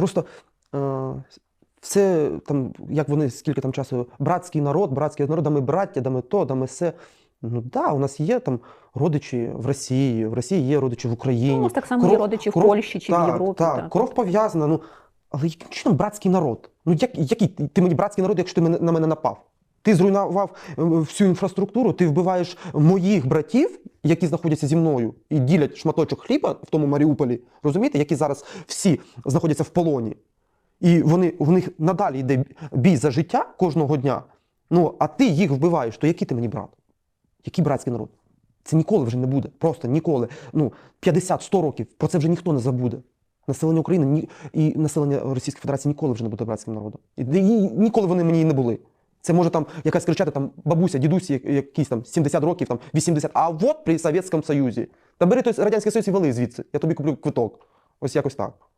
Просто е, все там, як вони скільки там часу, братський народ, братський народ, да ми браття, да ми то, да ми все. Ну так, да, у нас є там родичі в Росії, в Росії є родичі в Україні. Ну, у нас так само є родичі в Польщі чи в Європі, Так, так. кров пов'язана. Ну, але яким чином братський народ? Ну, як, який ти мені братський народ, якщо ти на мене напав? Ти зруйнував е, всю інфраструктуру, ти вбиваєш моїх братів, які знаходяться зі мною і ділять шматочок хліба в тому Маріуполі, розумієте, які зараз всі знаходяться в полоні. І вони, в них надалі йде бій за життя кожного дня. Ну, а ти їх вбиваєш, то який ти мені брат? Який братський народ? Це ніколи вже не буде. Просто ніколи. Ну, 50-100 років про це вже ніхто не забуде. Населення України ні, і населення Російської Федерації ніколи вже не буде братським народом. І, і ніколи вони мені і не були. Це може там якась кричати там бабуся, дідусь, якісь там 70 років, там 80. А от при Совєтському Союзі. Та бери той Радянський Союз і вали звідси. Я тобі куплю квиток. Ось якось так.